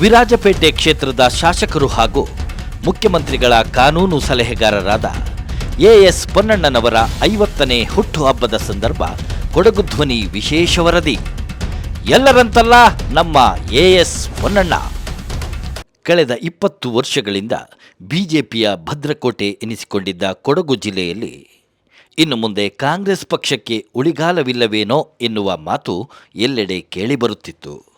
ವಿರಾಜಪೇಟೆ ಕ್ಷೇತ್ರದ ಶಾಸಕರು ಹಾಗೂ ಮುಖ್ಯಮಂತ್ರಿಗಳ ಕಾನೂನು ಸಲಹೆಗಾರರಾದ ಎಎಸ್ ಪೊನ್ನಣ್ಣನವರ ಐವತ್ತನೇ ಹುಟ್ಟುಹಬ್ಬದ ಸಂದರ್ಭ ಕೊಡಗು ಧ್ವನಿ ವಿಶೇಷ ವರದಿ. ಎಲ್ಲರಂತಲ್ಲ ನಮ್ಮ ಎಎಸ್ ಪೊನ್ನಣ್ಣ. ಕಳೆದ ಇಪ್ಪತ್ತು ವರ್ಷಗಳಿಂದ ಬಿಜೆಪಿಯ ಭದ್ರಕೋಟೆ ಎನಿಸಿಕೊಂಡಿದ್ದ ಕೊಡಗು ಜಿಲ್ಲೆಯಲ್ಲಿ ಇನ್ನು ಮುಂದೆ ಕಾಂಗ್ರೆಸ್ ಪಕ್ಷಕ್ಕೆ ಉಳಿಗಾಲವಿಲ್ಲವೇನೋ ಎನ್ನುವ ಮಾತು ಎಲ್ಲೆಡೆ ಕೇಳಿಬರುತ್ತಿತ್ತು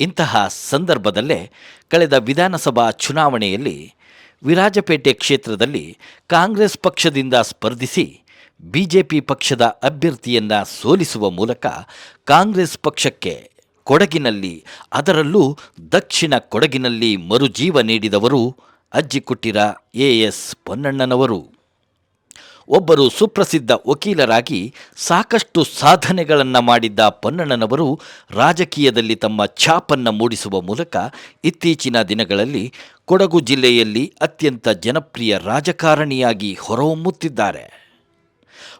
ಇಂತಹ ಸಂದರ್ಭದಲ್ಲೇ ಕಳೆದ ವಿಧಾನಸಭಾ ಚುನಾವಣೆಯಲ್ಲಿ ವಿರಾಜಪೇಟೆ ಕ್ಷೇತ್ರದಲ್ಲಿ ಕಾಂಗ್ರೆಸ್ ಪಕ್ಷದಿಂದ ಸ್ಪರ್ಧಿಸಿ ಬಿಜೆಪಿ ಪಕ್ಷದ ಅಭ್ಯರ್ಥಿಯನ್ನ ಸೋಲಿಸುವ ಮೂಲಕ ಕಾಂಗ್ರೆಸ್ ಪಕ್ಷಕ್ಕೆ ಕೊಡಗಿನಲ್ಲಿ, ಅದರಲ್ಲೂ ದಕ್ಷಿಣ ಕೊಡಗಿನಲ್ಲಿ ಮರುಜೀವ ನೀಡಿದವರು ಅಜ್ಜಿಕುಟ್ಟಿರ ಎ ಎಸ್ ಪೊನ್ನಣ್ಣನವರು. ಒಬ್ಬರು ಸುಪ್ರಸಿದ್ಧ ವಕೀಲರಾಗಿ ಸಾಕಷ್ಟು ಸಾಧನೆಗಳನ್ನು ಮಾಡಿದ್ದ ಪೊನ್ನಣ್ಣನವರು ರಾಜಕೀಯದಲ್ಲಿ ತಮ್ಮ ಛಾಪನ್ನು ಮೂಡಿಸುವ ಮೂಲಕ ಇತ್ತೀಚಿನ ದಿನಗಳಲ್ಲಿ ಕೊಡಗು ಜಿಲ್ಲೆಯಲ್ಲಿ ಅತ್ಯಂತ ಜನಪ್ರಿಯ ರಾಜಕಾರಣಿಯಾಗಿ ಹೊರಹೊಮ್ಮುತ್ತಿದ್ದಾರೆ.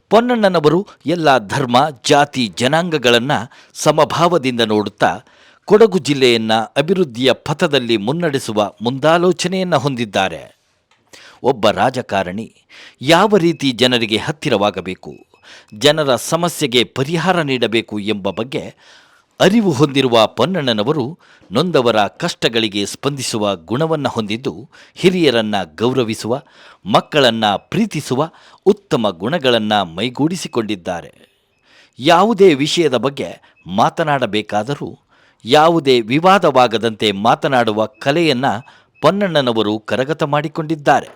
ಪೊನ್ನಣ್ಣನವರು ಎಲ್ಲ ಧರ್ಮ, ಜಾತಿ, ಜನಾಂಗಗಳನ್ನು ಸಮಭಾವದಿಂದ ನೋಡುತ್ತಾ ಕೊಡಗು ಜಿಲ್ಲೆಯನ್ನು ಅಭಿವೃದ್ಧಿಯ ಪಥದಲ್ಲಿ ಮುನ್ನಡೆಸುವ ಮುಂದಾಲೋಚನೆಯನ್ನು ಹೊಂದಿದ್ದಾರೆ. ಒಬ್ಬ ರಾಜಕಾರಣಿ ಯಾವ ರೀತಿ ಜನರಿಗೆ ಹತ್ತಿರವಾಗಬೇಕು, ಜನರ ಸಮಸ್ಯೆಗೆ ಪರಿಹಾರ ನೀಡಬೇಕು ಎಂಬ ಬಗ್ಗೆ ಅರಿವು ಹೊಂದಿರುವ ಪೊನ್ನಣ್ಣನವರು ನೊಂದವರ ಕಷ್ಟಗಳಿಗೆ ಸ್ಪಂದಿಸುವ ಗುಣವನ್ನು ಹೊಂದಿದ್ದು ಹಿರಿಯರನ್ನು ಗೌರವಿಸುವ, ಮಕ್ಕಳನ್ನು ಪ್ರೀತಿಸುವ ಉತ್ತಮ ಗುಣಗಳನ್ನು ಮೈಗೂಡಿಸಿಕೊಂಡಿದ್ದಾರೆ. ಯಾವುದೇ ವಿಷಯದ ಬಗ್ಗೆ ಮಾತನಾಡಬೇಕಾದರೂ, ಯಾವುದೇ ವಿವಾದವಾಗದಂತೆ ಮಾತನಾಡುವ ಕಲೆಯನ್ನು ಪೊನ್ನಣ್ಣನವರು ಕರಗತ ಮಾಡಿಕೊಂಡಿದ್ದಾರೆ.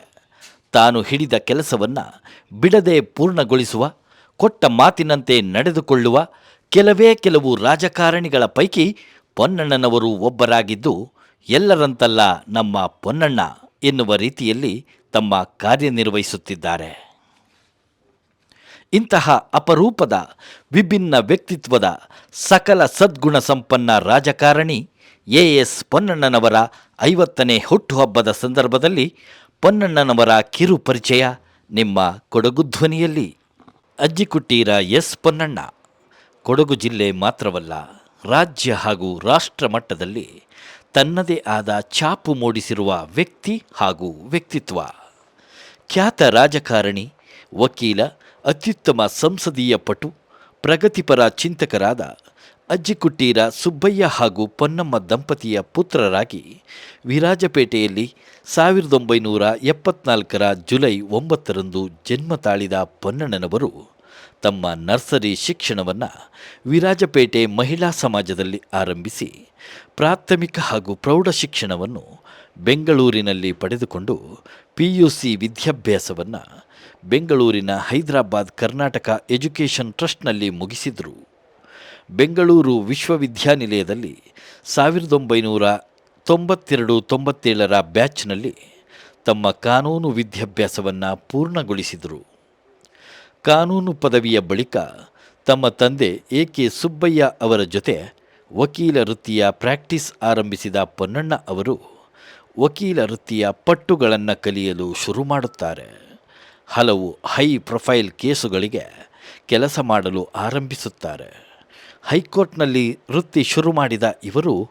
ತಾನು ಹಿಡಿದ ಕೆಲಸವನ್ನು ಬಿಡದೆ ಪೂರ್ಣಗೊಳಿಸುವ, ಕೊಟ್ಟ ಮಾತಿನಂತೆ ನಡೆದುಕೊಳ್ಳುವ ಕೆಲವೇ ಕೆಲವು ರಾಜಕಾರಣಿಗಳ ಪೈಕಿ ಪೊನ್ನಣ್ಣನವರು ಒಬ್ಬರಾಗಿದ್ದು ಎಲ್ಲರಂತಲ್ಲ ನಮ್ಮ ಪೊನ್ನಣ್ಣ ಎನ್ನುವ ರೀತಿಯಲ್ಲಿ ತಮ್ಮ ಕಾರ್ಯನಿರ್ವಹಿಸುತ್ತಿದ್ದಾರೆ. ಇಂತಹ ಅಪರೂಪದ, ವಿಭಿನ್ನ ವ್ಯಕ್ತಿತ್ವದ ಸಕಲ ಸದ್ಗುಣ ಸಂಪನ್ನ ರಾಜಕಾರಣಿ ಎ ಎಸ್ ಪೊನ್ನಣ್ಣನವರ ಐವತ್ತನೇ ಹುಟ್ಟುಹಬ್ಬದ ಸಂದರ್ಭದಲ್ಲಿ ಪೊನ್ನಣ್ಣನವರ ಕಿರು ಪರಿಚಯ ನಿಮ್ಮ ಕೊಡಗು ಧ್ವನಿಯಲ್ಲಿ. ಅಜ್ಜಿಕುಟ್ಟೀರ ಎಸ್ ಪೊನ್ನಣ್ಣ. ಕೊಡಗು ಜಿಲ್ಲೆ ಮಾತ್ರವಲ್ಲ, ರಾಜ್ಯ ಹಾಗೂ ರಾಷ್ಟ್ರ ಮಟ್ಟದಲ್ಲಿ ತನ್ನದೇ ಆದ ಛಾಪು ಮೂಡಿಸಿರುವ ವ್ಯಕ್ತಿ ಹಾಗೂ ವ್ಯಕ್ತಿತ್ವ. ಖ್ಯಾತ ರಾಜಕಾರಣಿ, ವಕೀಲ, ಅತ್ಯುತ್ತಮ ಸಂಸದೀಯ ಪಟು, ಪ್ರಗತಿಪರ ಚಿಂತಕರಾದ ಅಜ್ಜಿಕುಟ್ಟೀರ ಸುಬ್ಬಯ್ಯ ಹಾಗೂ ಪೊನ್ನಮ್ಮ ದಂಪತಿಯ ಪುತ್ರರಾಗಿ ವಿರಾಜಪೇಟೆಯಲ್ಲಿ ಸಾವಿರದ ಒಂಬೈನೂರ ಎಪ್ಪತ್ನಾಲ್ಕರ ಜುಲೈ ಒಂಬತ್ತರಂದು ಜನ್ಮ ತಾಳಿದ ಪೊನ್ನಣ್ಣನವರು ತಮ್ಮ ನರ್ಸರಿ ಶಿಕ್ಷಣವನ್ನು ವಿರಾಜಪೇಟೆ ಮಹಿಳಾ ಸಮಾಜದಲ್ಲಿ ಆರಂಭಿಸಿ ಪ್ರಾಥಮಿಕ ಹಾಗೂ ಪ್ರೌಢ ಶಿಕ್ಷಣವನ್ನು ಬೆಂಗಳೂರಿನಲ್ಲಿ ಪಡೆದುಕೊಂಡು ಪಿ ಯು ಸಿ ವಿದ್ಯಾಭ್ಯಾಸವನ್ನು ಬೆಂಗಳೂರಿನ ಹೈದರಾಬಾದ್ ಕರ್ನಾಟಕ ಎಜುಕೇಷನ್ ಟ್ರಸ್ಟ್ನಲ್ಲಿ ಮುಗಿಸಿದರು. ಬೆಂಗಳೂರು ವಿಶ್ವವಿದ್ಯಾನಿಲಯದಲ್ಲಿ ಸಾವಿರದ ಒಂಬೈನೂರ ತೊಂಬತ್ತೆರಡು ತೊಂಬತ್ತೇಳರ ಬ್ಯಾಚ್ನಲ್ಲಿ ತಮ್ಮ ಕಾನೂನು ವಿದ್ಯಾಭ್ಯಾಸವನ್ನು ಪೂರ್ಣಗೊಳಿಸಿದರು. ಕಾನೂನು ಪದವಿಯ ಬಳಿಕ ತಮ್ಮ ತಂದೆ ಎ ಕೆ ಸುಬ್ಬಯ್ಯ ಅವರ ಜೊತೆ ವಕೀಲ ವೃತ್ತಿಯ ಪ್ರಾಕ್ಟೀಸ್ ಆರಂಭಿಸಿದ ಪೊನ್ನಣ್ಣ ಅವರು ವಕೀಲ ವೃತ್ತಿಯ ಪಟ್ಟುಗಳನ್ನು ಕಲಿಯಲು ಶುರು ಮಾಡುತ್ತಾರೆ. ಹಲವು ಹೈ ಪ್ರೊಫೈಲ್ ಕೇಸುಗಳಿಗೆ ಕೆಲಸ ಮಾಡಲು ಆರಂಭಿಸುತ್ತಾರೆ. ಹೈಕೋರ್ಟ್ನಲ್ಲಿ ವೃತ್ತಿ ಶುರು ಮಾಡಿದ ಇವರು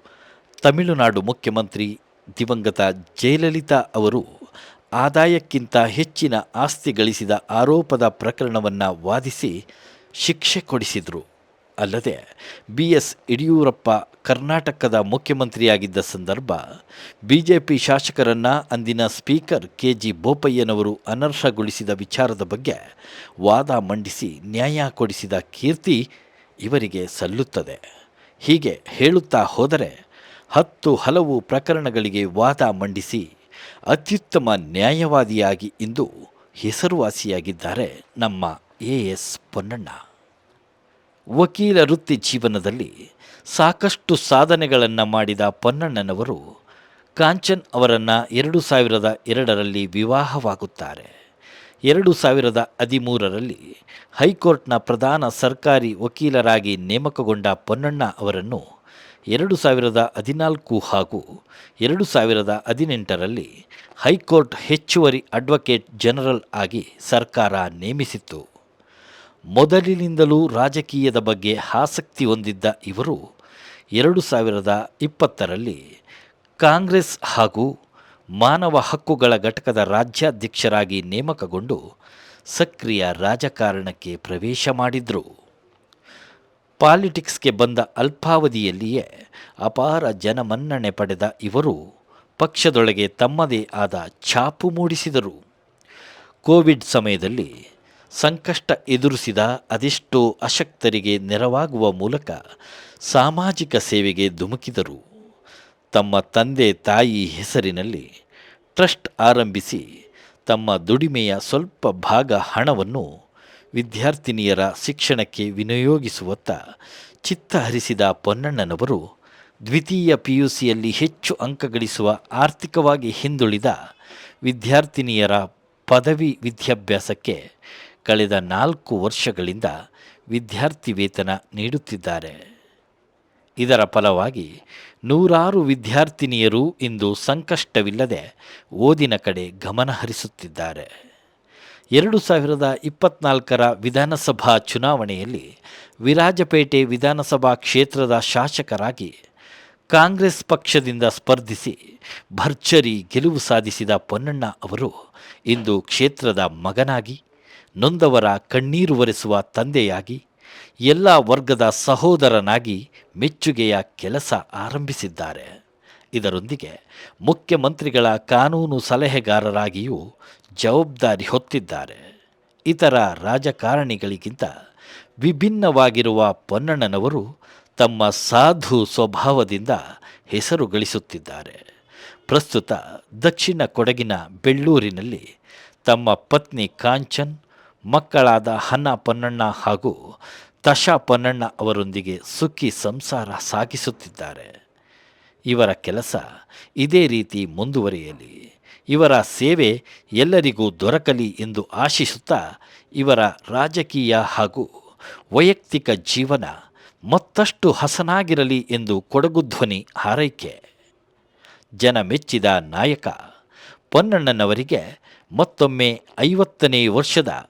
ತಮಿಳುನಾಡು ಮುಖ್ಯಮಂತ್ರಿ ದಿವಂಗತ ಜಯಲಲಿತಾ ಅವರು ಆದಾಯಕ್ಕಿಂತ ಹೆಚ್ಚಿನ ಆಸ್ತಿ ಗಳಿಸಿದ ಆರೋಪದ ಪ್ರಕರಣವನ್ನು ವಾದಿಸಿ ಶಿಕ್ಷೆ ಕೊಡಿಸಿದರು. ಅಲ್ಲದೆ ಬಿ ಎಸ್ ಯಡಿಯೂರಪ್ಪ ಕರ್ನಾಟಕದ ಮುಖ್ಯಮಂತ್ರಿಯಾಗಿದ್ದ ಸಂದರ್ಭ ಬಿಜೆಪಿ ಶಾಸಕರನ್ನು ಅಂದಿನ ಸ್ಪೀಕರ್ ಕೆ ಜಿ ಬೋಪಯ್ಯನವರು ಅನರ್ಹಗೊಳಿಸಿದ ವಿಚಾರದ ಬಗ್ಗೆ ವಾದ ಮಂಡಿಸಿ ನ್ಯಾಯ ಕೊಡಿಸಿದ ಕೀರ್ತಿ ಇವರಿಗೆ ಸಲ್ಲುತ್ತದೆ. ಹೀಗೆ ಹೇಳುತ್ತಾ ಹೋದರೆ ಹತ್ತು ಹಲವು ಪ್ರಕರಣಗಳಿಗೆ ವಾದ ಮಂಡಿಸಿ ಅತ್ಯುತ್ತಮ ನ್ಯಾಯವಾದಿಯಾಗಿ ಇಂದು ಹೆಸರುವಾಸಿಯಾಗಿದ್ದಾರೆ ನಮ್ಮ ಎ ಎಸ್ ಪೊನ್ನಣ್ಣ. ವಕೀಲ ವೃತ್ತಿ ಜೀವನದಲ್ಲಿ ಸಾಕಷ್ಟು ಸಾಧನೆಗಳನ್ನು ಮಾಡಿದ ಪೊನ್ನಣ್ಣನವರು ಕಾಂಚನ್ ಅವರನ್ನು ಎರಡು ಸಾವಿರದ ಎರಡರಲ್ಲಿ ವಿವಾಹವಾಗುತ್ತಾರೆ. ಎರಡು ಸಾವಿರದ ಹದಿಮೂರರಲ್ಲಿ ಹೈಕೋರ್ಟ್ನ ಪ್ರಧಾನ ಸರ್ಕಾರಿ ವಕೀಲರಾಗಿ ನೇಮಕಗೊಂಡ ಪೊನ್ನಣ್ಣ ಅವರನ್ನು ಎರಡು ಸಾವಿರದ ಹದಿನಾಲ್ಕು ಹಾಗೂ ಎರಡು ಸಾವಿರದ ಹದಿನೆಂಟರಲ್ಲಿ ಹೈಕೋರ್ಟ್ ಹೆಚ್ಚುವರಿ ಅಡ್ವೊಕೇಟ್ ಜನರಲ್ ಆಗಿ ಸರ್ಕಾರ ನೇಮಿಸಿತ್ತು. ಮೊದಲಿನಿಂದಲೂ ರಾಜಕೀಯದ ಬಗ್ಗೆ ಆಸಕ್ತಿ ಹೊಂದಿದ್ದ ಇವರು ಎರಡು ಸಾವಿರದ ಇಪ್ಪತ್ತರಲ್ಲಿ ಕಾಂಗ್ರೆಸ್ ಹಾಗೂ ಮಾನವ ಹಕ್ಕುಗಳ ಘಟಕದ ರಾಜ್ಯಾಧ್ಯಕ್ಷರಾಗಿ ನೇಮಕಗೊಂಡು ಸಕ್ರಿಯ ರಾಜಕಾರಣಕ್ಕೆ ಪ್ರವೇಶ ಮಾಡಿದರು. ಪಾಲಿಟಿಕ್ಸ್ಗೆ ಬಂದ ಅಲ್ಪಾವಧಿಯಲ್ಲಿಯೇ ಅಪಾರ ಜನಮನ್ನಣೆ ಪಡೆದ ಇವರು ಪಕ್ಷದೊಳಗೆ ತಮ್ಮದೇ ಆದ ಛಾಪು ಮೂಡಿಸಿದರು. ಕೋವಿಡ್ ಸಮಯದಲ್ಲಿ ಸಂಕಷ್ಟ ಎದುರಿಸಿದ ಅದೆಷ್ಟೋ ಅಶಕ್ತರಿಗೆ ನೆರವಾಗುವ ಮೂಲಕ ಸಾಮಾಜಿಕ ಸೇವೆಗೆ ಧುಮುಕಿದರು. ತಮ್ಮ ತಂದೆ ತಾಯಿ ಹೆಸರಿನಲ್ಲಿ ಟ್ರಸ್ಟ್ ಆರಂಭಿಸಿ ತಮ್ಮ ದುಡಿಮೆಯ ಸ್ವಲ್ಪ ಭಾಗ ಹಣವನ್ನು ವಿದ್ಯಾರ್ಥಿನಿಯರ ಶಿಕ್ಷಣಕ್ಕೆ ವಿನಿಯೋಗಿಸುವತ್ತ ಚಿತ್ತ ಹರಿಸಿದ ಪೊನ್ನಣ್ಣನವರು ದ್ವಿತೀಯ ಪಿ ಯು ಸಿಯಲ್ಲಿ ಹೆಚ್ಚು ಅಂಕ ಗಳಿಸುವ ಆರ್ಥಿಕವಾಗಿ ಹಿಂದುಳಿದ ವಿದ್ಯಾರ್ಥಿನಿಯರ ಪದವಿ ವಿದ್ಯಾಭ್ಯಾಸಕ್ಕೆ ಕಳೆದ ನಾಲ್ಕು ವರ್ಷಗಳಿಂದ ವಿದ್ಯಾರ್ಥಿ ವೇತನ ನೀಡುತ್ತಿದ್ದಾರೆ. ಇದರ ಫಲವಾಗಿ ನೂರಾರು ವಿದ್ಯಾರ್ಥಿನಿಯರು ಇಂದು ಸಂಕಷ್ಟವಿಲ್ಲದೆ ಓದಿನ ಕಡೆ ಗಮನ ಹರಿಸುತ್ತಿದ್ದಾರೆ. ಎರಡು ಸಾವಿರದ ಇಪ್ಪತ್ನಾಲ್ಕರ ವಿಧಾನಸಭಾ ಚುನಾವಣೆಯಲ್ಲಿ ವಿರಾಜಪೇಟೆ ವಿಧಾನಸಭಾ ಕ್ಷೇತ್ರದ ಶಾಸಕರಾಗಿ ಕಾಂಗ್ರೆಸ್ ಪಕ್ಷದಿಂದ ಸ್ಪರ್ಧಿಸಿ ಭರ್ಜರಿ ಗೆಲುವು ಸಾಧಿಸಿದ ಪೊನ್ನಣ್ಣ ಅವರು ಇಂದು ಕ್ಷೇತ್ರದ ಮಗನಾಗಿ, ನೊಂದವರ ಕಣ್ಣೀರು ಒರೆಸುವ ತಂದೆಯಾಗಿ ಎಲ್ಲ ವರ್ಗದ ಸಹೋದರನಾಗಿ ಮೆಚ್ಚುಗೆಯ ಕೆಲಸ ಆರಂಭಿಸಿದ್ದಾರೆ. ಇದರೊಂದಿಗೆ ಮುಖ್ಯಮಂತ್ರಿಗಳ ಕಾನೂನು ಸಲಹೆಗಾರರಾಗಿಯೂ ಜವಾಬ್ದಾರಿ ಹೊತ್ತಿದ್ದಾರೆ. ಇತರ ರಾಜಕಾರಣಿಗಳಿಗಿಂತ ವಿಭಿನ್ನವಾಗಿರುವ ಪೊನ್ನಣ್ಣನವರು ತಮ್ಮ ಸಾಧು ಸ್ವಭಾವದಿಂದ ಹೆಸರು ಗಳಿಸುತ್ತಿದ್ದಾರೆ ಪ್ರಸ್ತುತ ದಕ್ಷಿಣ ಕೊಡಗಿನ ಬೆಳ್ಳೂರಿನಲ್ಲಿ ತಮ್ಮ ಪತ್ನಿ ಕಾಂಚನ್, ಮಕ್ಕಳಾದ ಹನ್ನ ಪೊನ್ನಣ್ಣ ಹಾಗೂ ತಶಾ ಪೊನ್ನಣ್ಣ ಅವರೊಂದಿಗೆ ಸುಖಿ ಸಂಸಾರ ಸಾಗಿಸುತ್ತಿದ್ದಾರೆ. ಇವರ ಕೆಲಸ ಇದೇ ರೀತಿ ಮುಂದುವರಿಯಲಿ. ಇವರ ಸೇವೆ ಎಲ್ಲರಿಗೂ ದೊರಕಲಿ ಎಂದು ಆಶಿಸುತ್ತಾ ಇವರ ರಾಜಕೀಯ ಹಾಗೂ ವೈಯಕ್ತಿಕ ಜೀವನ ಮತ್ತಷ್ಟು ಹಸನಾಗಿರಲಿ ಎಂದು ಕೊಡಗು ಧ್ವನಿ ಹಾರೈಕೆ. ಜನ ಮೆಚ್ಚಿದ ನಾಯಕ ಪೊನ್ನಣ್ಣನವರಿಗೆ ಮತ್ತೊಮ್ಮೆ ಐವತ್ತನೇ ವರ್ಷದ